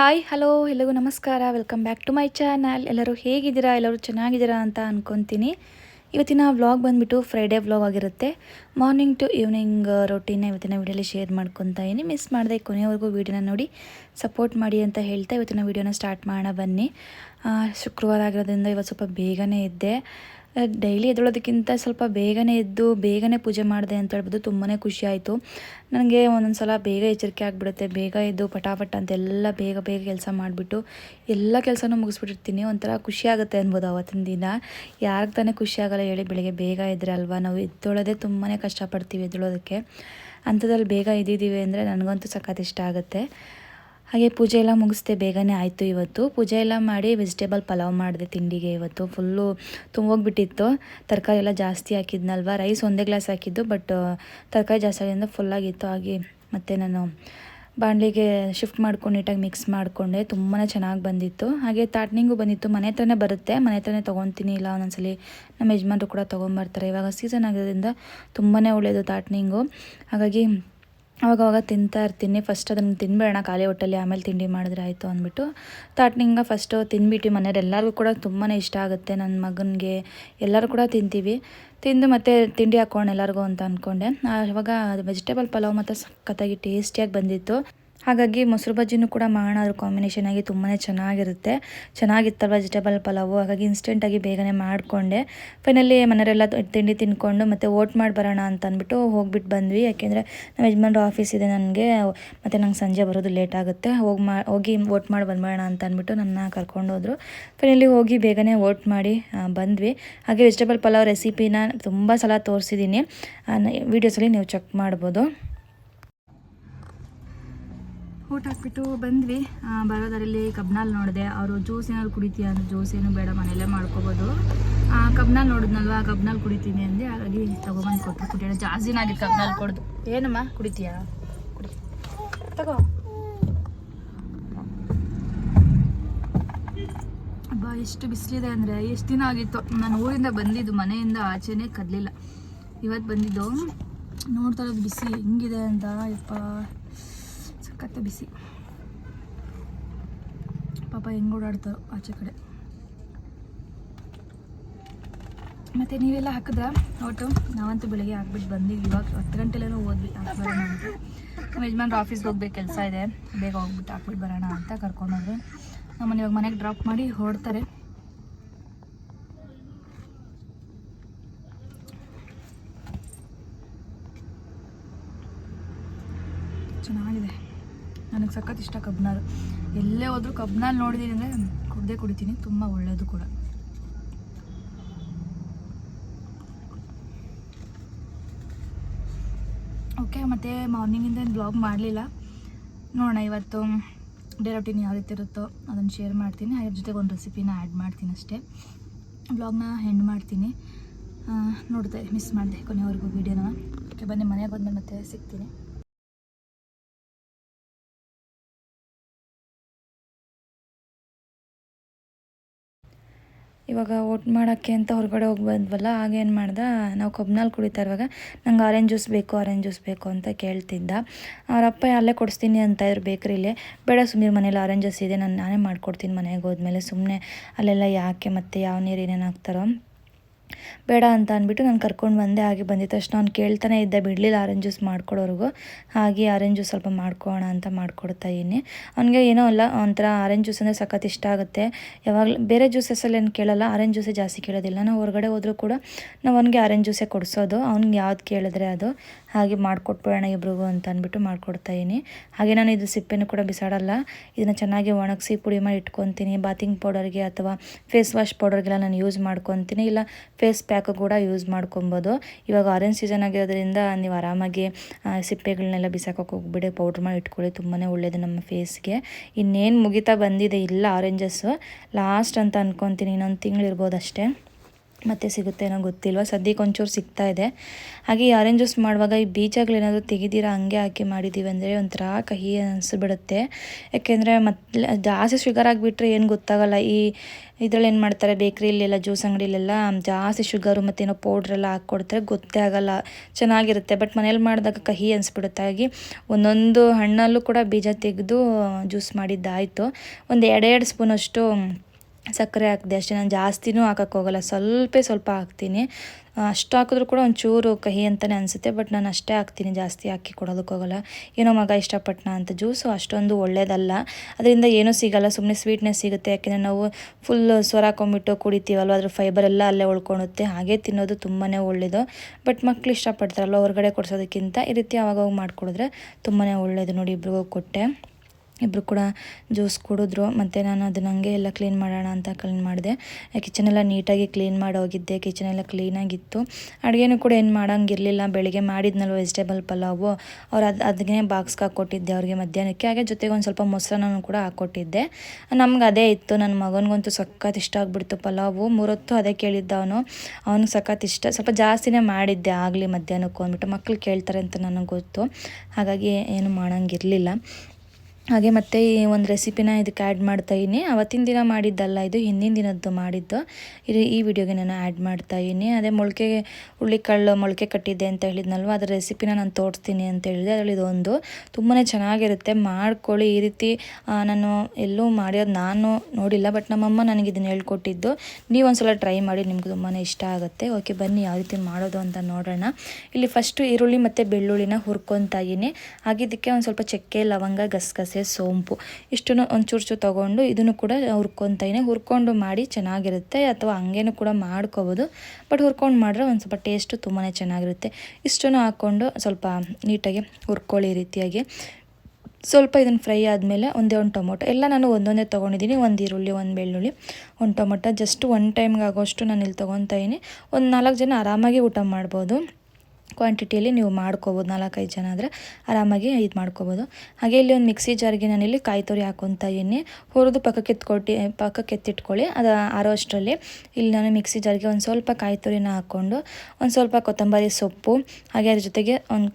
Hi hello ಎಲ್ಲರಿಗೂ ನಮಸ್ಕಾರ. Welcome back to my channel ಎಲ್ಲರೂ ಹೇಗಿದ್ದೀರಾ? ಎಲ್ಲರೂ ಚೆನ್ನಾಗಿದ್ದೀರಾ ಅಂತ ಅಂದ್ಕೊತೀನಿ ಇವತ್ತಿನ ವ್ಲಾಗ್ ಬಂದುಬಿಟ್ಟು ಫ್ರೈಡೇ ವ್ಲಾಗ್ ಆಗಿರುತ್ತೆ. ಮಾರ್ನಿಂಗ್ ಟು ಈವ್ನಿಂಗ್ ರೊಟೀನ ಇವತ್ತಿನ ವೀಡಿಯೋಲಿ ಶೇರ್ ಮಾಡ್ಕೊತಾ ಇದ್ದೀನಿ ಮಿಸ್ ಮಾಡಿದೆ ಕೊನೆಯವರೆಗೂ ವೀಡಿಯೋನ ನೋಡಿ ಸಪೋರ್ಟ್ ಮಾಡಿ ಅಂತ ಹೇಳ್ತಾ ಇವತ್ತಿನ ವೀಡಿಯೋನ ಸ್ಟಾರ್ಟ್ ಮಾಡೋಣ ಬನ್ನಿ. ಶುಕ್ರವಾರ ಆಗಿರೋದ್ರಿಂದ ಇವತ್ತು ಸ್ವಲ್ಪ ಬೇಗನೆ ಇದ್ದೆ ಡೈಲಿ ಎದ್ದೊಳೋದಕ್ಕಿಂತ ಸ್ವಲ್ಪ ಬೇಗನೆ ಎದ್ದು ಬೇಗನೆ ಪೂಜೆ ಮಾಡಿದೆ ಅಂತ ಹೇಳ್ಬೋದು. ತುಂಬಾ ಖುಷಿ ಆಯಿತು. ನನಗೆ ಒಂದೊಂದು ಸಲ ಬೇಗ ಎಚ್ಚರಿಕೆ ಆಗಿಬಿಡುತ್ತೆ. ಬೇಗ ಎದ್ದು ಪಟಾಪಟ ಅಂತ ಎಲ್ಲ ಬೇಗ ಬೇಗ ಕೆಲಸ ಮಾಡಿಬಿಟ್ಟು ಎಲ್ಲ ಕೆಲಸನೂ ಮುಗಿಸ್ಬಿಟ್ಟಿರ್ತೀನಿ. ಒಂಥರ ಖುಷಿ ಆಗುತ್ತೆ ಅನ್ಬೋದು ಅವತ್ತಿನ ದಿನ. ಯಾರಿಗೆ ತಾನೇ ಖುಷಿ ಆಗಲ್ಲ ಹೇಳಿ ಬೆಳಿಗ್ಗೆ ಬೇಗ ಇದ್ರೆ ಅಲ್ವಾ? ನಾವು ಎದ್ದೊಳೋದೇ ತುಂಬಾ ಕಷ್ಟಪಡ್ತೀವಿ ಎದ್ದೊಳೋದಕ್ಕೆ ಅಂಥದ್ರಲ್ಲಿ ಬೇಗ ಇದ್ದಿದ್ದೀವಿ ಅಂದರೆ ನನಗಂತೂ ಸಖತ್ ಇಷ್ಟ ಆಗುತ್ತೆ. ಹಾಗೆ ಪೂಜೆ ಎಲ್ಲ ಮುಗಿಸ್ದೆ ಬೇಗನೆ ಆಯಿತು ಇವತ್ತು. ಪೂಜೆ ಎಲ್ಲ ಮಾಡಿ ವೆಜಿಟೇಬಲ್ ಪಲಾವ್ ಮಾಡಿದೆ ತಿಂಡಿಗೆ ಇವತ್ತು. ಫುಲ್ಲು ತುಂಬೋಗ್ಬಿಟ್ಟಿತ್ತು. ತರಕಾರಿ ಎಲ್ಲ ಜಾಸ್ತಿ ಹಾಕಿದ್ನಲ್ವ? ರೈಸ್ ಒಂದೇ ಗ್ಲಾಸ್ ಹಾಕಿದ್ದು ಬಟ್ ತರಕಾರಿ ಜಾಸ್ತಿ ಆಗಿದ್ದರಿಂದ ಫುಲ್ಲಾಗಿತ್ತು ಹಾಗೆ ಮತ್ತು ನಾನು ಬಾಣಲಿಗೆ ಶಿಫ್ಟ್ ಮಾಡ್ಕೊಂಡು ನೀಟಾಗಿ ಮಿಕ್ಸ್ ಮಾಡಿಕೊಂಡೆ. ತುಂಬಾ ಚೆನ್ನಾಗಿ ಬಂದಿತ್ತು. ಹಾಗೆ ತಾಟ್ನಿಂಗು ಬಂದಿತ್ತು. ಮನೆ ಹತ್ರನೇ ಬರುತ್ತೆ. ಮನೆ ಹತ್ರನೇ ತೊಗೊತೀನಿ. ಇಲ್ಲ, ಒಂದೊಂದ್ಸಲ ನಮ್ಮ ಯಜಮಾನ್ರು ಕೂಡ ತೊಗೊಂಬರ್ತಾರೆ. ಇವಾಗ ಸೀಸನ್ ಆಗಿರೋದ್ರಿಂದ ತುಂಬಾ ಒಳ್ಳೆಯದು ತಾಟ್ನಿಂಗು. ಹಾಗಾಗಿ ಅವಾಗವಾಗ ತಿಂತಾ ಇರ್ತೀನಿ. ಫಸ್ಟ್ ಅದನ್ನು ತಿನ್ಬೇಡ ಖಾಲಿ ಹೊಟ್ಟೆಲಿ ಆಮೇಲೆ ತಿಂಡಿ ಮಾಡಿದ್ರೆ ಆಯಿತು ಅಂದ್ಬಿಟ್ಟು. ತಾಟ್ನಿಂಗ ಫಸ್ಟು ತಿನ್ಬಿಟ್ಟು ಮನೇಲಿ ಎಲ್ಲರಿಗೂ ಕೂಡ ತುಂಬಾ ಇಷ್ಟ ಆಗುತ್ತೆ ನನ್ನ ಮಗನಿಗೆ. ಎಲ್ಲರೂ ಕೂಡ ತಿಂತೀವಿ. ತಿಂದು ಮತ್ತೆ ತಿಂಡಿ ಹಾಕ್ಕೊಂಡು ಎಲ್ಲರಿಗೂ ಅಂತ ಅಂದ್ಕೊಂಡೆ ಆವಾಗ ವೆಜಿಟೇಬಲ್ ಪಲಾವ್ ಮತ್ತು ಸಖತ್ತಾಗಿ ಟೇಸ್ಟಿಯಾಗಿ ಬಂದಿತ್ತು. ಹಾಗಾಗಿ ಮೊಸರು ಬಜ್ಜಿನೂ ಕೂಡ ಮಾಡೋಣ ಅದ್ರ ಕಾಂಬಿನೇಷನ್ ಆಗಿ ತುಂಬಾ ಚೆನ್ನಾಗಿರುತ್ತೆ. ಚೆನ್ನಾಗಿತ್ತಲ್ಲ ವೆಜಿಟೇಬಲ್ ಪಲಾವು? ಹಾಗಾಗಿ ಇನ್ಸ್ಟೆಂಟಾಗಿ ಬೇಗನೆ ಮಾಡಿಕೊಂಡೆ. ಫೈನಲಿ ಮನೆಯವರೆಲ್ಲ ತಿಂಡಿ ತಿನ್ಕೊಂಡು ಮತ್ತು ಓಟ್ ಮಾಡಿ ಬರೋಣ ಅಂತ ಅಂದ್ಬಿಟ್ಟು ಹೋಗ್ಬಿಟ್ಟು ಬಂದ್ವಿ. ಯಾಕೆಂದರೆ ನಮ್ಮ ಯಜಮಾನ್ರ ಆಫೀಸ್ ಇದೆ ನನಗೆ. ಮತ್ತು ನಂಗೆ ಸಂಜೆ ಬರೋದು ಲೇಟ್ ಆಗುತ್ತೆ. ಹೋಗಿ ಮಾ, ಹೋಗಿ ಓಟ್ ಮಾಡಿ ಬಂದ್ಬೇಡ ಅಂತ ಅಂದ್ಬಿಟ್ಟು ನನ್ನ ಕರ್ಕೊಂಡು ಹೋದರು. ಫೈನಲಿ ಹೋಗಿ ಬೇಗನೆ ಓಟ್ ಮಾಡಿ ಬಂದ್ವಿ. ಹಾಗೆ ವೆಜಿಟೇಬಲ್ ಪಲಾವ್ ರೆಸಿಪಿನ ತುಂಬ ಸಲ ತೋರಿಸಿದ್ದೀನಿ ವೀಡಿಯೋಸಲ್ಲಿ ನೀವು ಚೆಕ್ ಮಾಡ್ಬೋದು. ಊಟ ಹಾಕ್ಬಿಟ್ಟು ಬಂದ್ವಿ. ಬರೋದರಲ್ಲಿ ಕಬ್ನಾಲ್ ನೋಡಿದೆ. ಅವರು ಜ್ಯೂಸ್ ಏನಾದ್ರು ಕುಡಿತೀಯ ಅಂದ್ರೆ ಜ್ಯೂಸ್ ಏನು ಬೇಡ, ಮನೆಯಲ್ಲೇ ಮಾಡ್ಕೋಬೋದು. ಕಬ್ನಾಲ್ ನೋಡಿದ್ನಲ್ವ? ಕಬ್ನಾಲ್ ಕುಡಿತೀನಿ ಅಂದೆ. ಹಾಗಾಗಿ ತಗೊಬಂದು ಕೊಟ್ಟು ಕುಡಿಯೋಣ ಜಾಸ್ತಿ ಆಗಿತ್ತು ಕಬ್ನಾಲ್ ಕೊಡ್ದು. ಏನಮ್ಮ? ಕುಡಿತೀಯಾ? ಕುಡಿ. ತಗೋ. ಅಬ್ಬ, ಎಷ್ಟು ಬಿಸಿಲಿದೆ ಅಂದರೆ ಎಷ್ಟು ದಿನ ಆಗಿತ್ತು. ನಾನು ಊರಿಂದ ಬಂದಿದ್ದು, ಮನೆಯಿಂದ ಆಚೆನೇ ಕದಲಿಲ್ಲ. ಇವತ್ತು ಬಂದಿದ್ದು. ನೋಡ್ತಾ ಇರೋದು ಬಿಸಿ. ಹೆಂಗಿದೆ ಅಂತ. ಯಪ್ಪ. ಸಖತ್ ಬಿಸಿ. ಪಾಪ ಹೆಂಗೆ ಓಡಾಡ್ತಾರೋ ಆಚೆ ಕಡೆ. ಮತ್ತು ನೀವೆಲ್ಲ ಹಾಕಿದ್ರ ಒಟ್ಟು ನಾವಂತೂ ಬೆಳಿಗ್ಗೆ ಹಾಕ್ಬಿಟ್ಟು ಬಂದಿವಿ. ಇವಾಗ ಹತ್ತು ಗಂಟೆಲೇನೋ ಓದ್ವಿ. ನಮ್ಮ ಯಜಮಾನ್ರ ಆಫೀಸ್ಗೆ ಹೋಗ್ಬೇಕು ಕೆಲಸ ಇದೆ. ಬೇಗ ಹೋಗ್ಬಿಟ್ಟು ಹಾಕ್ಬಿಟ್ಟು ಬರೋಣ ಅಂತ ಕರ್ಕೊಂಡೋದ್ರು. ನಮ್ಮನ್ನು ಇವಾಗ ಮನೆಗೆ ಡ್ರಾಪ್ ಮಾಡಿ ಹೊರಡ್ತಾರೆ. ನನಗೆ ಸಖತ್ ಇಷ್ಟ ಕಬ್ನಾರು. ಎಲ್ಲೇ ಹೋದ್ರೂ ಕಬ್ನಾಲು ನೋಡಿದ್ದೀನಿ ಅಂದರೆ ಕುಡ್ದೇ ಕುಡಿತೀನಿ ತುಂಬ ಒಳ್ಳೆಯದು ಕೂಡ. ಓಕೆ ಮತ್ತು ಮಾರ್ನಿಂಗಿಂದ ಏನು ಬ್ಲಾಗ್ ಮಾಡಲಿಲ್ಲ. ನೋಡೋಣ ಇವತ್ತು ಡೇ ರೊಟೀನ್ ಯಾವ ರೀತಿ ಇರುತ್ತೋ ಅದನ್ನು ಶೇರ್ ಮಾಡ್ತೀನಿ. ಅದ್ರ ಜೊತೆಗೆ ಒಂದು ರೆಸಿಪಿನ ಆ್ಯಡ್ ಮಾಡ್ತೀನಿ ಅಷ್ಟೇ. ಬ್ಲಾಗ್ನ ಹೆಂಡ್ ಮಾಡ್ತೀನಿ. ಆ, ನೋಡ್ದೆ ಮಿಸ್ ಮಾಡಿದೆ ಕೊನೆಯವರೆಗೂ ವೀಡಿಯೋನ ಓಕೆ ಬನ್ನಿ ಮನೆಗೆ ಬಂದ ಮತ್ತೆ ಸಿಗ್ತೀನಿ. ಇವಾಗ ಓಟ್ ಮಾಡೋಕ್ಕೆ ಅಂತ ಹೊರಗಡೆ ಹೋಗಿ ಬಂದ್ವಲ್ಲ ಆಗೇನು ಮಾಡ್ದೆ, ನಾವು ಕಬ್ನಲ್ಲಿ ಕುಡಿತಾ ಇರುವಾಗ, ನಂಗೆ ಆರೆಂಜ್ ಜ್ಯೂಸ್ ಬೇಕು, ಆರೆಂಜ್ ಜ್ಯೂಸ್ ಬೇಕು ಅಂತ ಕೇಳ್ತಿದ್ದ. ಅವರಪ್ಪ ಅಲ್ಲೇ ಕೊಡಿಸ್ತೀನಿ ಅಂತ ಇದ್ರು ಬೇಕ್ರಿಲಿ ಬೇಡ ಸುಮ್ಮನೆ ಮನೇಲಿ ಆರೆಂಜ್ ಜ್ಯೂಸ್ ಇದೆ, ನಾನು ನಾನೇ ಮಾಡ್ಕೊಡ್ತೀನಿ ಮನೆಗೆ ಹೋದ್ಮೇಲೆ ಸುಮ್ಮನೆ ಅಲ್ಲೆಲ್ಲ ಯಾಕೆ ಮತ್ತು ಯಾವ ನೀರು ಏನೇನು ಹಾಕ್ತಾರೋ? ಬೇಡ ಅಂತ ಅಂದ್ಬಿಟ್ಟು ನಾನು ಕರ್ಕೊಂಡು ಬಂದೆ, ಹಾಗೆ ಬಂದಿದ್ದ ತಕ್ಷಣ ಅವ್ನು ಕೇಳ್ತಾನೆ ಇದ್ದ ಬಿಡಲಿಲ್ಲ ಆರೆಂಜ್ ಜ್ಯೂಸ್ ಮಾಡ್ಕೊಡೋರ್ಗು ಹಾಗೆ ಆರೆಂಜ್ ಜ್ಯೂಸ್ ಸ್ವಲ್ಪ ಮಾಡ್ಕೋಣ ಅಂತ ಮಾಡ್ಕೊಡ್ತಾ ಇದ್ದೀನಿ. ಅವನಿಗೆ ಏನೋ ಅಲ್ಲ, ಒಂಥರ ಆರೆಂಜ್ ಜ್ಯೂಸ್ ಅಂದರೆ ಸಖತ್ ಇಷ್ಟ ಆಗುತ್ತೆ. ಯಾವಾಗಲೂ ಬೇರೆ ಜ್ಯೂಸಸಲ್ಲಿ ಏನು ಕೇಳಲ್ಲ ಆರೆಂಜ್ ಜ್ಯೂಸೇ ಜಾಸ್ತಿ ಕೇಳೋದಿಲ್ಲ. ನಾವು ಹೊರಗಡೆ ಹೋದರೂ ಕೂಡ ನಾವು ಅವನಿಗೆ ಆರೆಂಜ್ ಜ್ಯೂಸೇ ಕೊಡಿಸೋದು, ಅವ್ನಿಗೆ ಯಾವ್ದು ಕೇಳಿದ್ರೆ ಅದು. ಹಾಗೆ ಮಾಡಿಕೊಟ್ಬಿಡೋಣ ಇಬ್ರಿಗೂ ಅಂತ ಅಂದ್ಬಿಟ್ಟು ಮಾಡ್ಕೊಡ್ತಾ ಇದ್ದೀನಿ. ಹಾಗೆ ನಾನು ಇದು ಸಿಪ್ಪೆನೂ ಕೂಡ ಬಿಸಾಡಲ್ಲ. ಇದನ್ನು ಚೆನ್ನಾಗಿ ಒಣಗಿಸಿ ಪುಡಿ ಮಾಡಿ ಇಟ್ಕೊತೀನಿ. ಬಾತಿಂಗ್ ಪೌಡರ್ಗೆ ಅಥವಾ ಫೇಸ್ ವಾಶ್ ಪೌಡರ್ಗೆಲ್ಲ ನಾನು ಯೂಸ್ ಮಾಡ್ಕೊತೀನಿ. ಇಲ್ಲ ಫೇಸ್ ಪ್ಯಾಕ್ ಕೂಡ ಯೂಸ್ ಮಾಡ್ಕೊಬೋದು. ಇವಾಗ ಆರೆಂಜ್ ಸೀಸನ್ ಆಗಿರೋದ್ರಿಂದ ನೀವು ಆರಾಮಾಗಿ ಸಿಪ್ಪೆಗಳನ್ನೆಲ್ಲ ಬಿಸಾಕೋಕೆ ಹೋಗ್ಬಿಡಿ ಪೌಡ್ರ್ ಮಾಡಿ ಇಟ್ಕೊಳ್ಳಿ ತುಂಬಾ ಒಳ್ಳೆಯದು ನಮ್ಮ ಫೇಸ್ಗೆ. ಇನ್ನೇನು ಮುಗಿತಾ ಬಂದಿದೆ ಇಲ್ಲ ಆರೆಂಜಸ್ಸು ಲಾಸ್ಟ್ ಅಂತ ಅಂದ್ಕೊತೀನಿ ಇನ್ನೊಂದು ತಿಂಗಳು ಇರ್ಬೋದು ಅಷ್ಟೇ ಮತ್ತೆ ಸಿಗುತ್ತೆ ಏನೋ ಗೊತ್ತಿಲ್ವ? ಸದ್ಯಕ್ಕೆ ಒಂಚೂರು ಸಿಗ್ತಾ ಇದೆ. ಹಾಗೆ ಈ ಆರೆಂಜ್ ಜ್ಯೂಸ್ ಮಾಡುವಾಗ ಈ ಬೀಜಗಳೇನಾದರೂ ತೆಗೆದಿರಾ? ಹಂಗೆ ಹಾಕಿ ಮಾಡಿದ್ದೀವಿ ಅಂದರೆ ಒಂಥರ ಕಹಿ ಅನಿಸ್ಬಿಡುತ್ತೆ ಯಾಕೆಂದರೆ ಮತ್ತೆ ಜಾಸ್ತಿ ಶುಗರ್ ಆಗಿಬಿಟ್ರೆ ಏನು ಗೊತ್ತಾಗಲ್ಲ. ಈ ಇದರಲ್ಲಿ ಏನು ಮಾಡ್ತಾರೆ? ಬೇಕ್ರಿಲೆಲ್ಲ ಜ್ಯೂಸ್ ಅಂಗಡಿಲೆಲ್ಲ ಜಾಸ್ತಿ ಶುಗರು ಮತ್ತೇನೋ ಪೌಡ್ರೆಲ್ಲ ಹಾಕ್ಕೊಡ್ತಾರೆ. ಗೊತ್ತೇ ಆಗಲ್ಲ. ಚೆನ್ನಾಗಿರುತ್ತೆ. ಬಟ್ ಮನೇಲಿ ಮಾಡಿದಾಗ ಕಹಿ ಅನಿಸ್ಬಿಡುತ್ತೆ. ಹಾಗೆ ಒಂದೊಂದು ಹಣ್ಣಲ್ಲೂ ಕೂಡ ಬೀಜ ತೆಗೆದು ಜ್ಯೂಸ್ ಮಾಡಿದ್ದಾಯಿತು. ಒಂದು ಎರಡೆರಡು ಸ್ಪೂನಷ್ಟು ಸಕ್ಕರೆ ಹಾಕಿದೆ ಅಷ್ಟೇ, ನಾನು ಜಾಸ್ತಿನೂ ಹಾಕೋಕ್ಕೆ ಹೋಗೋಲ್ಲ, ಸ್ವಲ್ಪ ಸ್ವಲ್ಪ ಹಾಕ್ತೀನಿ. ಅಷ್ಟು ಹಾಕಿದ್ರೂ ಕೂಡ ಒಂಚೂರು ಕಹಿ ಅಂತಲೇ ಅನಿಸುತ್ತೆ, ಬಟ್ ನಾನು ಅಷ್ಟೇ ಹಾಕ್ತೀನಿ, ಜಾಸ್ತಿ ಹಾಕಿ ಕೊಡೋದಕ್ಕೋಗಲ್ಲ ಏನೋ ಮಗ ಇಷ್ಟಪಟ್ಟನ ಅಂತ, ಜ್ಯೂಸು ಅಷ್ಟೊಂದು ಒಳ್ಳೇದಲ್ಲ. ಅದರಿಂದ ಏನೂ ಸಿಗಲ್ಲ ಸುಮ್ಮನೆ ಸ್ವೀಟ್ನೆಸ್ ಸಿಗುತ್ತೆ, ಯಾಕೆಂದರೆ ನಾವು ಫುಲ್ ಸ್ವರ ಹಾಕೊಂಬಿಟ್ಟು ಕುಡಿತೀವಲ್ವ, ಅದ್ರ ಫೈಬರ್ ಎಲ್ಲ ಅಲ್ಲೇ ಉಳ್ಕೊಳುತ್ತೆ ಹಾಗೆ ತಿನ್ನೋದು ತುಂಬಾ ಒಳ್ಳೆಯದು ಬಟ್ ಮಕ್ಳು ಇಷ್ಟಪಡ್ತಾರಲ್ವ, ಹೊರಗಡೆ ಕೊಡಿಸೋದಕ್ಕಿಂತ, ಈ ರೀತಿ ಅವಾಗವಾಗ ಮಾಡಿಕೊಡಿದ್ರೆ ತುಂಬಾ ಒಳ್ಳೆಯದು ನೋಡಿ ಇಬ್ರಿಗೂ ಕೊಟ್ಟೆ. ಇಬ್ಬರು ಕೂಡ ಜ್ಯೂಸ್ ಕುಡಿದ್ರು. ಮತ್ತು ನಾನು ಅದನ್ನ ಹಂಗೆ ಎಲ್ಲ ಕ್ಲೀನ್ ಮಾಡೋಣ ಅಂತ ಕ್ಲೀನ್ ಮಾಡಿದೆ. ಕಿಚನೆಲ್ಲ ನೀಟಾಗಿ ಕ್ಲೀನ್ ಮಾಡಿ ಹೋಗಿದ್ದೆ. ಕಿಚನೆಲ್ಲ ಕ್ಲೀನಾಗಿತ್ತು ಅಡುಗೆನೂ ಕೂಡ ಏನು ಮಾಡೋಂಗಿರಲಿಲ್ಲ. ಬೆಳಿಗ್ಗೆ ಮಾಡಿದ್ನಲ್ಲ ವೆಜಿಟೇಬಲ್ ಪಲಾವು. ಅವ್ರು ಅದು ಅದನ್ನೇ ಬಾಕ್ಸ್ಗೆ ಹಾಕ್ಕೊಟ್ಟಿದ್ದೆ ಅವ್ರಿಗೆ ಮಧ್ಯಾಹ್ನಕ್ಕೆ. ಹಾಗೆ ಜೊತೆಗೆ ಒಂದು ಸ್ವಲ್ಪ ಮೊಸರನ್ನೂ ಕೂಡ ಹಾಕ್ಕೊಟ್ಟಿದ್ದೆ ನಮ್ಗೆ ಅದೇ ಇತ್ತು. ನನ್ನ ಮಗನಿಗಂತೂ ಸಖತ್ ಇಷ್ಟ ಆಗಿಬಿಡ್ತು ಪಲಾವು. ಮೂರೊತ್ತು ಅದೇ ಕೇಳಿದ್ದ ಅವನು. ಅವನಿಗೆ ಸಖತ್ ಇಷ್ಟ. ಸ್ವಲ್ಪ ಜಾಸ್ತಿನೇ ಮಾಡಿದ್ದೆ ಆಗಲಿ ಮಧ್ಯಾಹ್ನಕ್ಕೆ ಅಂದ್ಬಿಟ್ಟು. ಮಕ್ಕಳು ಕೇಳ್ತಾರೆ ಅಂತ ನನಗೆ ಗೊತ್ತು. ಹಾಗಾಗಿ ಏನು ಮಾಡೋಂಗಿರಲಿಲ್ಲ. ಹಾಗೆ ಮತ್ತೆ ಈ ಒಂದು ರೆಸಿಪಿನ ಇದಕ್ಕೆ ಆ್ಯಡ್ ಮಾಡ್ತಾಯಿದ್ದೀನಿ ಅವತ್ತಿನ ದಿನ ಮಾಡಿದ್ದಲ್ಲ, ಇದು ಹಿಂದಿನ ದಿನದ್ದು ಮಾಡಿದ್ದು. ಇದು ಈ ವಿಡಿಯೋಗೆ ನಾನು ಆ್ಯಡ್ ಮಾಡ್ತಾಯಿದ್ದೀನಿ ಅದೇ ಮೊಳಕೆ ಹುಳ್ಳಿಕಾಳು ಮೊಳಕೆ ಕಟ್ಟಿದ್ದೆ ಅಂತ ಹೇಳಿದ್ನಲ್ವ? ಅದರ ರೆಸಿಪಿನ ನಾನು ತೋರಿಸ್ತೀನಿ ಅಂತ ಹೇಳಿದೆ. ಅದರಲ್ಲಿ ಇದೊಂದು. ತುಂಬಾ ಚೆನ್ನಾಗಿರುತ್ತೆ. ಮಾಡ್ಕೊಳ್ಳಿ. ಈ ರೀತಿ ನಾನು ಎಲ್ಲೂ ಮಾಡಿರೋದು ನಾನು ನೋಡಿಲ್ಲ ಬಟ್ ನಮ್ಮಮ್ಮ ನನಗೆ ಇದನ್ನು ಹೇಳ್ಕೊಟ್ಟಿದ್ದು. ನೀವು ಒಂದ್ಸಲ ಟ್ರೈ ಮಾಡಿ, ನಿಮ್ಗೆ ತುಂಬಾ ಇಷ್ಟ ಆಗುತ್ತೆ. ಓಕೆ, ಬನ್ನಿ ಯಾವ ರೀತಿ ಮಾಡೋದು ಅಂತ ನೋಡೋಣ. ಇಲ್ಲಿ ಫಸ್ಟು ಈರುಳ್ಳಿ ಮತ್ತು ಬೆಳ್ಳುಳ್ಳಿನ ಹುರ್ಕೊತಾ ಇದ್ದೀನಿ. ಒಂದು ಸ್ವಲ್ಪ ಚಕ್ಕೆ, ಲವಂಗ, ಗಸಗಸೆ ಸೋಂಪು ಇಷ್ಟನ್ನು ಒಂಚೂರು ಚೂರು ತೊಗೊಂಡು ಇದನ್ನು ಕೂಡ ಹುರ್ಕೊತಾಯಿನಿ ಹುರ್ಕೊಂಡು ಮಾಡಿ ಚೆನ್ನಾಗಿರುತ್ತೆ ಅಥವಾ ಹಂಗೇನು ಕೂಡ ಮಾಡ್ಕೋಬೋದು. ಬಟ್ ಹುರ್ಕೊಂಡು ಮಾಡಿದ್ರೆ ಒಂದು ಸ್ವಲ್ಪ ಟೇಸ್ಟು ತುಂಬಾ ಚೆನ್ನಾಗಿರುತ್ತೆ. ಇಷ್ಟನ್ನು ಹಾಕ್ಕೊಂಡು ಸ್ವಲ್ಪ ನೀಟಾಗಿ ಹುರ್ಕೊಳ್ಳಿ ರೀತಿಯಾಗಿ. ಸ್ವಲ್ಪ ಇದನ್ನು ಫ್ರೈ ಆದಮೇಲೆ ಒಂದೇ ಒಂದು ಟೊಮೊಟೊ, ಎಲ್ಲ ನಾನು ಒಂದೊಂದೇ ತೊಗೊಂಡಿದ್ದೀನಿ, ಒಂದು ಈರುಳ್ಳಿ, ಒಂದು ಬೆಳ್ಳುಳ್ಳಿ. ಒಂದು ಟೊಮೊಟೊ ಜಸ್ಟ್ ಒನ್ ಟೈಮ್ಗೆ ಆಗೋಷ್ಟು ನಾನು ಇಲ್ಲಿ ತೊಗೊತಾಯಿನಿ ಒಂದು ನಾಲ್ಕು ಜನ ಆರಾಮಾಗಿ ಊಟ ಮಾಡ್ಬೋದು. ಕ್ವಾಂಟಿಟಿಯಲ್ಲಿ ನೀವು ಮಾಡ್ಕೋಬೋದು, ನಾಲ್ಕೈದು ಜನ ಆದರೆ ಆರಾಮಾಗಿ ಇದು ಮಾಡ್ಕೋಬೋದು. ಹಾಗೆ ಇಲ್ಲಿ ಒಂದು ಮಿಕ್ಸಿ ಜಾರ್ಗೆ ಇಲ್ಲಿ ಕಾಯಿ ತುರಿ ಹಾಕೊತಾ ಎಣ್ಣೆ ಹುರಿದು ಪಕ್ಕಕ್ಕೆ ಎತ್ಕೊಟ್ಟು ಪಕ್ಕಕ್ಕೆ ಎತ್ತಿಟ್ಕೊಳ್ಳಿ. ಅದು ಆರೋ ಅಷ್ಟರಲ್ಲಿ ಇಲ್ಲಿ ನಾನು ಮಿಕ್ಸಿ ಜಾರ್ಗೆ ಒಂದು ಸ್ವಲ್ಪ ಕಾಯಿ ತುರಿನ ಹಾಕ್ಕೊಂಡು, ಒಂದು ಸ್ವಲ್ಪ ಕೊತ್ತಂಬರಿ ಸೊಪ್ಪು, ಹಾಗೆ ಅದ್ರ ಜೊತೆಗೆ ಒಂದು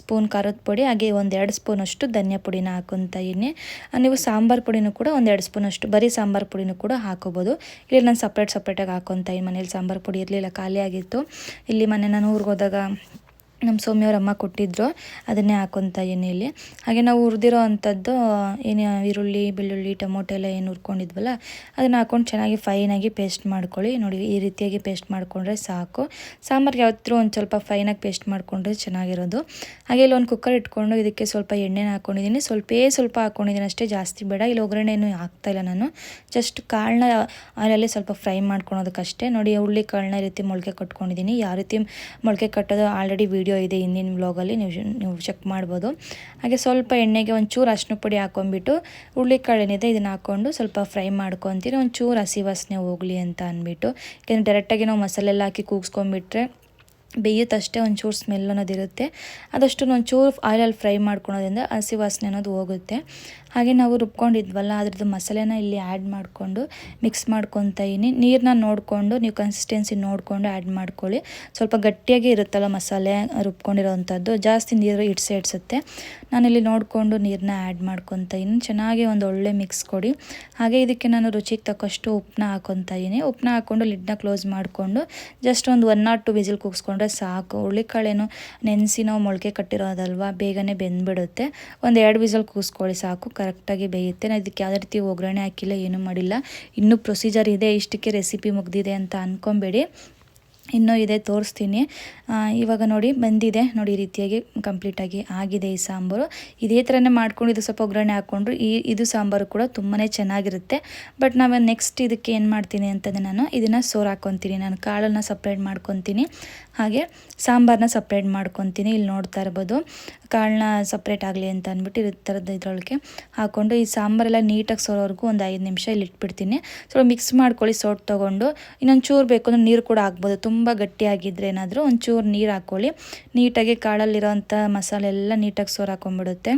ಸ್ಪೂನ್ ಖಾರದ ಪುಡಿ, ಹಾಗೆ ಒಂದು ಎರಡು ಸ್ಪೂನಷ್ಟು ಧನ್ಯ ಪುಡಿನ ಹಾಕೊತಾ ಎಣ್ಣೆ. ನೀವು ಸಾಂಬಾರು ಪುಡಿನೂ ಕೂಡ ಒಂದು ಎರಡು ಸ್ಪೂನಷ್ಟು, ಬರೀ ಸಾಂಬಾರು ಪುಡಿನೂ ಕೂಡ ಹಾಕೋಬೋದು. ಇಲ್ಲಿ ನಾನು ಸಪ್ರೇಟ್ ಸಪ್ರೇಟಾಗಿ ಹಾಕೋಂತ ಇದ್ದೀನಿ ಮನೇಲಿ ಸಾಂಬಾರು ಪುಡಿ ಇರಲಿಲ್ಲ, ಖಾಲಿ ಆಗಿತ್ತು. ಇಲ್ಲಿ ಮನೆ ನಾನು ಊರಿಗೆ ಹೋದಾಗ ನಮ್ಮ ಸೌಮ್ಯವ್ರ ಅಮ್ಮ ಕೊಟ್ಟಿದ್ದರು ಅದನ್ನೇ ಹಾಕೊತ ಇಲ್ಲಿ ಹಾಗೆ ನಾವು ಹುರಿದಿರೋ ಅಂಥದ್ದು, ಏನು ಈರುಳ್ಳಿ, ಬೆಳ್ಳುಳ್ಳಿ, ಟೊಮೊಟೊ ಎಲ್ಲ ಏನು ಹುರ್ಕೊಂಡಿದ್ವಲ್ಲ, ಅದನ್ನು ಹಾಕೊಂಡು ಚೆನ್ನಾಗಿ ಫೈನಾಗಿ ಪೇಸ್ಟ್ ಮಾಡ್ಕೊಳ್ಳಿ. ನೋಡಿ, ಈ ರೀತಿಯಾಗಿ ಪೇಸ್ಟ್ ಮಾಡಿಕೊಂಡ್ರೆ ಸಾಕು. ಸಾಂಬಾರ್ಗೆ ಯಾವತ್ತೂ ಒಂದು ಸ್ವಲ್ಪ ಫೈನಾಗಿ ಪೇಸ್ಟ್ ಮಾಡಿಕೊಂಡ್ರೆ ಚೆನ್ನಾಗಿರೋದು. ಹಾಗೆ ಇಲ್ಲಿ ಒಂದು ಕುಕ್ಕರ್ ಇಟ್ಕೊಂಡು ಇದಕ್ಕೆ ಸ್ವಲ್ಪ ಎಣ್ಣೆನ ಹಾಕ್ಕೊಂಡಿದ್ದೀನಿ ಸ್ವಲ್ಪೇ ಸ್ವಲ್ಪ ಹಾಕ್ಕೊಂಡಿದ್ದೀನಿ ಅಷ್ಟೇ ಜಾಸ್ತಿ ಬೇಡ. ಇಲ್ಲಿ ಒಗ್ಗರಣೆ ಏನು ಹಾಕ್ತಾಯಿಲ್ಲ ನಾನು. ಜಸ್ಟ್ ಕಾಳನ್ನ ಆಯಿಲಲ್ಲಿ ಸ್ವಲ್ಪ ಫ್ರೈ ಮಾಡ್ಕೊಳೋದಕ್ಕಷ್ಟೇ. ನೋಡಿ ಹುಳ್ಳಿ ಕಾಳನ್ನ ಈ ರೀತಿ ಮೊಳಕೆ ಕಟ್ಕೊಂಡಿದ್ದೀನಿ. ಯಾವ ರೀತಿ ಮೊಳಕೆ ಕಟ್ಟೋದು? ಆಲ್ರೆಡಿ ವೀಡಿಯೋ ವಿಡಿಯೋ ಇದೆ ಹಿಂದಿನ ವ್ಲಾಗಲ್ಲಿ ನೀವು ನೀವು ಚೆಕ್ ಮಾಡ್ಬೋದು. ಹಾಗೆ ಸ್ವಲ್ಪ ಎಣ್ಣೆಗೆ ಒಂಚೂರು ಅರ್ಶಿನ ಪುಡಿ ಹಾಕೊಂಡ್ಬಿಟ್ಟು ಹುರುಳಿಕಾಳು ಏನಿದೆ ಇದನ್ನು ಹಾಕ್ಕೊಂಡು ಸ್ವಲ್ಪ ಫ್ರೈ ಮಾಡ್ಕೊತೀನಿ. ಒಂಚೂರು ಹಸಿ ವಾಸನೆ ಹೋಗಲಿ ಅಂತ ಅಂದ್ಬಿಟ್ಟು. ಯಾಕೆಂದರೆ ಡೈರೆಕ್ಟಾಗಿ ನಾವು ಮಸಾಲೆಲ್ಲ ಹಾಕಿ ಕೂಗಿಸ್ಕೊಂಡ್ಬಿಟ್ರೆ ಬೇಯುತ್ತಷ್ಟೇ ಒಂಚೂರು ಸ್ಮೆಲ್ ಅನ್ನೋದಿರುತ್ತೆ. ಅದಷ್ಟು ಒಂಚೂರು ಆಯಿಲಲ್ಲಿ ಫ್ರೈ ಮಾಡ್ಕೊಳೋದ್ರಿಂದ ಹಸಿ ವಾಸನೆ ಅನ್ನೋದು ಹೋಗುತ್ತೆ. ಹಾಗೆ ನಾವು ರುಬ್ಕೊಂಡಿದ್ವಲ್ಲ, ಅದ್ರದ್ದು ಮಸಾಲೆನ ಇಲ್ಲಿ ಆ್ಯಡ್ ಮಾಡಿಕೊಂಡು ಮಿಕ್ಸ್ ಮಾಡ್ಕೊತಾ ಇದ್ದೀನಿ. ನೀರನ್ನ ನೋಡಿಕೊಂಡು, ನೀವು ಕನ್ಸಿಸ್ಟೆನ್ಸಿ ನೋಡಿಕೊಂಡು ಆ್ಯಡ್ ಮಾಡ್ಕೊಳ್ಳಿ. ಸ್ವಲ್ಪ ಗಟ್ಟಿಯಾಗಿ ಇರುತ್ತಲ್ಲ ಮಸಾಲೆ ರುಬ್ಕೊಂಡಿರೋವಂಥದ್ದು, ಜಾಸ್ತಿ ನೀರು ಇಡ್ಸೆ ಇಡ್ಸುತ್ತೆ ನಾನಿಲ್ಲಿ ನೋಡಿಕೊಂಡು ನೀರನ್ನ ಆ್ಯಡ್ ಮಾಡ್ಕೊತಾ ಇದೀನಿ ಚೆನ್ನಾಗಿ ಒಂದು ಒಳ್ಳೆ ಮಿಕ್ಸ್ ಕೊಡಿ. ಹಾಗೆ ಇದಕ್ಕೆ ನಾನು ರುಚಿಗೆ ತಕ್ಕಷ್ಟು ಉಪ್ಪನ್ನ ಹಾಕೊತಾ ಇದ್ದೀನಿ. ಉಪ್ಪನ್ನ ಹಾಕ್ಕೊಂಡು ಲಿಡ್ನ ಕ್ಲೋಸ್ ಮಾಡಿಕೊಂಡು ಜಸ್ಟ್ ಒಂದು ಒನ್ ಆರ್ ಟು ವಿಸಿಲ್ ಸಾಕು. ಹುಳಿಕಾಳೇನು ನೆನೆಸಿ ನಾವು ಮೊಳಕೆ ಕಟ್ಟಿರೋದಲ್ವ ಬೇಗನೆ ಬೆಂದ್ಬಿಡುತ್ತೆ. ಒಂದು ಎರಡು ವಿಸಲ್ ಕೂಸ್ಕೊಳ್ಳಿ, ಸಾಕು. ಕರೆಕ್ಟಾಗಿ ಬೇಯುತ್ತೆ. ನಾನು ಇದಕ್ಕೆ ಯಾವುದೇ ರೀತಿ ಒಗ್ಗರಣೆ ಹಾಕಿಲ್ಲ, ಏನೂ ಮಾಡಿಲ್ಲ. ಇನ್ನೂ ಪ್ರೊಸೀಜರ್ ಇದೆ, ಇಷ್ಟಕ್ಕೆ ರೆಸಿಪಿ ಮುಗ್ದಿದೆ ಅಂತ ಅಂದ್ಕೊಬೇಡಿ ಇನ್ನೂ ಇದೆ, ತೋರಿಸ್ತೀನಿ. ಇವಾಗ ನೋಡಿ, ಬಂದಿದೆ. ನೋಡಿ, ಈ ರೀತಿಯಾಗಿ ಕಂಪ್ಲೀಟಾಗಿ ಆಗಿದೆ ಈ ಸಾಂಬಾರು. ಇದೇ ಥರನೇ ಮಾಡ್ಕೊಂಡು ಇದು ಸ್ವಲ್ಪ ಒಗ್ಗರಣೆ ಹಾಕ್ಕೊಂಡ್ರು ಈ, ಇದು ಸಾಂಬಾರು ಕೂಡ ತುಂಬಾ ಚೆನ್ನಾಗಿರುತ್ತೆ. ಬಟ್ ನಾವು ನೆಕ್ಸ್ಟ್ ಇದಕ್ಕೆ ಏನು ಮಾಡ್ತೀನಿ ಅಂತಂದರೆ ನಾನು, ಇದನ್ನು ಸೋರ್ ಹಾಕ್ಕೊತೀನಿ ನಾನು ಕಾಳನ್ನು ಸಪ್ರೇಟ್ ಮಾಡ್ಕೊತೀನಿ. ಹಾಗೆ ಸಾಂಬಾರನ್ನ ಸಪ್ರೇಟ್ ಮಾಡ್ಕೊತೀನಿ. ಇಲ್ಲಿ ನೋಡ್ತಾ ಇರ್ಬೋದು. ಕಾಳನ್ನ ಸಪ್ರೇಟ್ ಆಗಲಿ ಅಂತ ಅಂದ್ಬಿಟ್ಟು ಈ ಥರದ ಇದ್ರೊಳಗೆ ಹಾಕ್ಕೊಂಡು ಈ ಸಾಂಬಾರೆಲ್ಲ ನೀಟಾಗಿ ಸೋರೋವರೆಗೂ ಒಂದು ಐದು ನಿಮಿಷ ಇಲ್ಲಿ ಇಟ್ಬಿಡ್ತೀನಿ. ಸ್ವಲ್ಪ ಮಿಕ್ಸ್ ಮಾಡ್ಕೊಳ್ಳಿ ಸೋಟ್ ತೊಗೊಂಡು. ಇನ್ನೊಂದು ಚೂರು ಬೇಕು ಅಂದರೆ ನೀರು ಕೂಡ ಹಾಕ್ಬೋದು. ತುಂಬ ಗಟ್ಟಿಯಾಗಿದ್ದರೆ ಏನಾದರೂ ಒಂಚೂರು ನೀರು ಹಾಕ್ಕೊಳ್ಳಿ. ನೀಟಾಗಿ ಕಾಳಲ್ಲಿರೋಂಥ ಮಸಾಲೆ ಎಲ್ಲ ನೀಟಾಗಿ ಸೋರ್ ಹಾಕೊಂಡ್ಬಿಡುತ್ತೆ.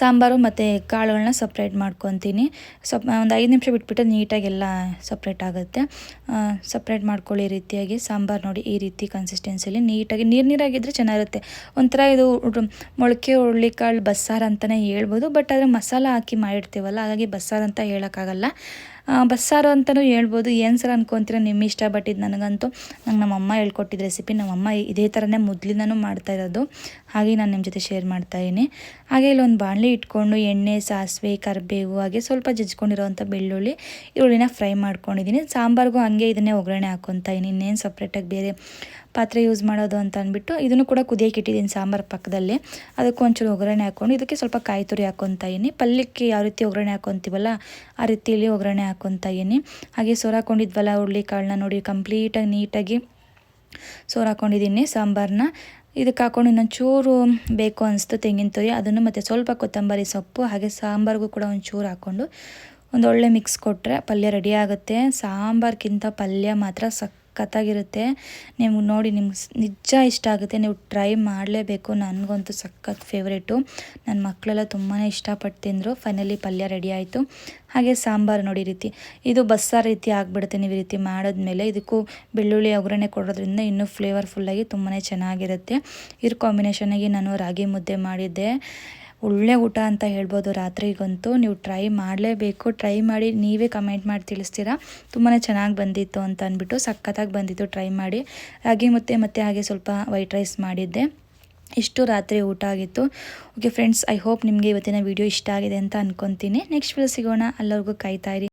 ಸಾಂಬಾರು ಮತ್ತು ಕಾಳುಗಳನ್ನ ಸಪ್ರೇಟ್ ಮಾಡ್ಕೊತೀನಿ. ಸಪ್ ಒಂದು ಐದು ನಿಮಿಷ ಬಿಟ್ಬಿಟ್ಟು ನೀಟಾಗೆಲ್ಲ ಸಪ್ರೇಟ್ ಆಗುತ್ತೆ. ಸಪ್ರೇಟ್ ಮಾಡ್ಕೊಳ್ಳಿ ರೀತಿಯಾಗಿ. ಸಾಂಬಾರು ನೋಡಿ ಈ ರೀತಿ ಕನ್ಸಿಸ್ಟೆನ್ಸಿಲಿ ನೀಟಾಗಿ ನೀರು ನೀರಾಗಿದ್ದರೆ ಚೆನ್ನಾಗಿರುತ್ತೆ. ಒಂಥರ ಇದು ಮೊಳಕೆ, ಹುರುಳಿಕಾಳು, ಬಸ್ಸಾರು ಅಂತಲೇ ಹೇಳ್ಬೋದು. ಬಟ್ ಆದರೆ ಮಸಾಲ ಹಾಕಿ ಮಾಡಿರ್ತೀವಲ್ಲ, ಹಾಗಾಗಿ ಬಸ್ಸಾರು ಅಂತ ಹೇಳೋಕ್ಕಾಗಲ್ಲ. ಬಸ್ಸಾರು ಅಂತಲೂ ಹೇಳ್ಬೋದು. ಏನು ಸರ್ ಅನ್ಕೊತೀರ? ನಿಮ್ಮ ಇಷ್ಟ ಬಟ್ ಇದು ನನಗಂತೂ. ನಂಗೆ ನಮ್ಮಮ್ಮ ಹೇಳ್ಕೊಟ್ಟಿದ್ದ ರೆಸಿಪಿ ನಮ್ಮಮ್ಮ ಇದೇ ಥರನೇ ಮೊದಲಿಂದನೂ ಮಾಡ್ತಾ ಇರೋದು. ಹಾಗೆ ನಾನು ನಿಮ್ಮ ಜೊತೆ ಶೇರ್ ಮಾಡ್ತಾಯಿದ್ದೀನಿ ಹಾಗೆ ಇಲ್ಲೊಂದು ಬಾಣಲಿ ಇಟ್ಕೊಂಡು ಎಣ್ಣೆ, ಸಾಸಿವೆ, ಕರಿಬೇವು, ಹಾಗೆ ಸ್ವಲ್ಪ ಜಜ್ಕೊಂಡಿರೋವಂಥ ಬೆಳ್ಳುಳ್ಳಿ, ಈರುಳ್ಳಿನ ಫ್ರೈ ಮಾಡ್ಕೊಂಡಿದ್ದೀನಿ. ಸಾಂಬಾರಿಗೂ ಹಾಗೆ ಇದನ್ನೇ ಒಗ್ಗರಣೆ ಹಾಕ್ಕೊತಾ ಇದ್ದೀನಿ. ಇನ್ನೇನು ಸಪ್ರೇಟಾಗಿ ಬೇರೆ ಪಾತ್ರೆ ಯೂಸ್ ಮಾಡೋದು ಅಂತ ಅಂದ್ಬಿಟ್ಟು ಇದನ್ನು ಕೂಡ ಕುದಿಯಕ್ಕೆ ಇಟ್ಟಿದ್ದೀನಿ ಸಾಂಬಾರು ಪಕ್ಕದಲ್ಲಿ. ಅದಕ್ಕೆ ಒಂಚೂರು ಒಗ್ಗರಣೆ ಹಾಕ್ಕೊಂಡು ಇದಕ್ಕೆ ಸ್ವಲ್ಪ ಕಾಯಿ ತುರಿ ಹಾಕ್ಕೊತಾ ಪಲ್ಯಕ್ಕೆ ಯಾವ ರೀತಿ ಒಗ್ಗರಣೆ ಹಾಕ್ಕೊತೀವಲ್ಲ, ಆ ರೀತಿಯಲ್ಲಿ ಒಗ್ಗರಣೆ ಹಾಕ್ಕೊತಾ ಇದ್ದೀನಿ. ಹಾಗೆ ಸೋರ್ ಹಾಕ್ಕೊಂಡಿದ್ವಲ್ಲ ಹುರುಳಿ ಕಾಳನ್ನ ನೋಡಿ ಕಂಪ್ಲೀಟಾಗಿ ನೀಟಾಗಿ ಸೋರ್ ಹಾಕ್ಕೊಂಡಿದ್ದೀನಿ ಸಾಂಬಾರನ್ನ ಇದಕ್ಕೆ ಹಾಕೊಂಡು ಇನ್ನೊಂದು ಚೂರು ಬೇಕು ಅನಿಸ್ತು ತೆಂಗಿನ ತುರಿ. ಅದನ್ನು ಮತ್ತು ಸ್ವಲ್ಪ ಕೊತ್ತಂಬರಿ ಸೊಪ್ಪು, ಹಾಗೆ ಸಾಂಬಾರಿಗೂ ಕೂಡ ಒಂದು ಚೂರು ಹಾಕ್ಕೊಂಡು ಒಂದೊಳ್ಳೆ ಮಿಕ್ಸ್ ಕೊಟ್ಟರೆ ಪಲ್ಯ ರೆಡಿ ಆಗುತ್ತೆ. ಸಾಂಬಾರ್ಗಿಂತ ಪಲ್ಯ ಮಾತ್ರ ಸಖತ್ತಾಗಿರುತ್ತೆ. ನೀವು ನೋಡಿ, ನಿಮ್ಗೆ ನಿಜ ಇಷ್ಟ ಆಗುತ್ತೆ. ನೀವು ಟ್ರೈ ಮಾಡಲೇಬೇಕು. ನನಗಂತೂ ಸಖತ್ ಫೇವ್ರೇಟು. ನನ್ನ ಮಕ್ಕಳೆಲ್ಲ ತುಂಬಾ ಇಷ್ಟಪಟ್ಟು ತಿಂದರು. ಫೈನಲಿ ಪಲ್ಯ ರೆಡಿ ಆಯಿತು. ಹಾಗೆ ಸಾಂಬಾರು ನೋಡಿ ರೀತಿ. ಇದು ಬಸ್ಸಾರು ರೀತಿ ಆಗಿಬಿಡುತ್ತೆ ನೀವು ಈ ರೀತಿ ಮಾಡಿದ್ಮೇಲೆ. ಇದಕ್ಕೂ ಬೆಳ್ಳುಳ್ಳಿ ಒಗ್ಗರಣೆ ಕೊಡೋದ್ರಿಂದ ಇನ್ನೂ ಫ್ಲೇವರ್ಫುಲ್ಲಾಗಿ ತುಂಬಾ ಚೆನ್ನಾಗಿರುತ್ತೆ. ಇದ್ರ ಕಾಂಬಿನೇಷನಾಗಿ ನಾನು ರಾಗಿ ಮುದ್ದೆ ಮಾಡಿದ್ದೆ. ಒಳ್ಳೆ ಊಟ ಅಂತ ಹೇಳ್ಬೋದು ರಾತ್ರಿಗಂತೂ. ನೀವು ಟ್ರೈ ಮಾಡಲೇಬೇಕು. ಟ್ರೈ ಮಾಡಿ ನೀವೇ ಕಮೆಂಟ್ ಮಾಡಿ ತಿಳಿಸ್ತೀರಾ? ತುಂಬಾ ಚೆನ್ನಾಗಿ ಬಂದಿತ್ತು ಅಂತ ಅಂದ್ಬಿಟ್ಟು ಸಖತ್ತಾಗಿ ಬಂದಿತ್ತು. ಟ್ರೈ ಮಾಡಿ. ಹಾಗೆ ಮತ್ತೆ ಮತ್ತೆ ಹಾಗೆ ಸ್ವಲ್ಪ ವೈಟ್ ರೈಸ್ ಮಾಡಿದ್ದೆ. ಇಷ್ಟು ರಾತ್ರಿ ಊಟ ಆಗಿತ್ತು. ಓಕೆ ಫ್ರೆಂಡ್ಸ್ ಐ ಹೋಪ್ ನಿಮಗೆ ಇವತ್ತಿನ ವಿಡಿಯೋ ಇಷ್ಟ ಆಗಿದೆ ಅಂತ ಅಂದ್ಕೊತೀನಿ ನೆಕ್ಸ್ಟ್ ವೀಡಿಯೋ ಸಿಗೋಣ. ಅಲ್ಲವರೆಗೂ ಕಾಯ್ತಾ ಇರಿ.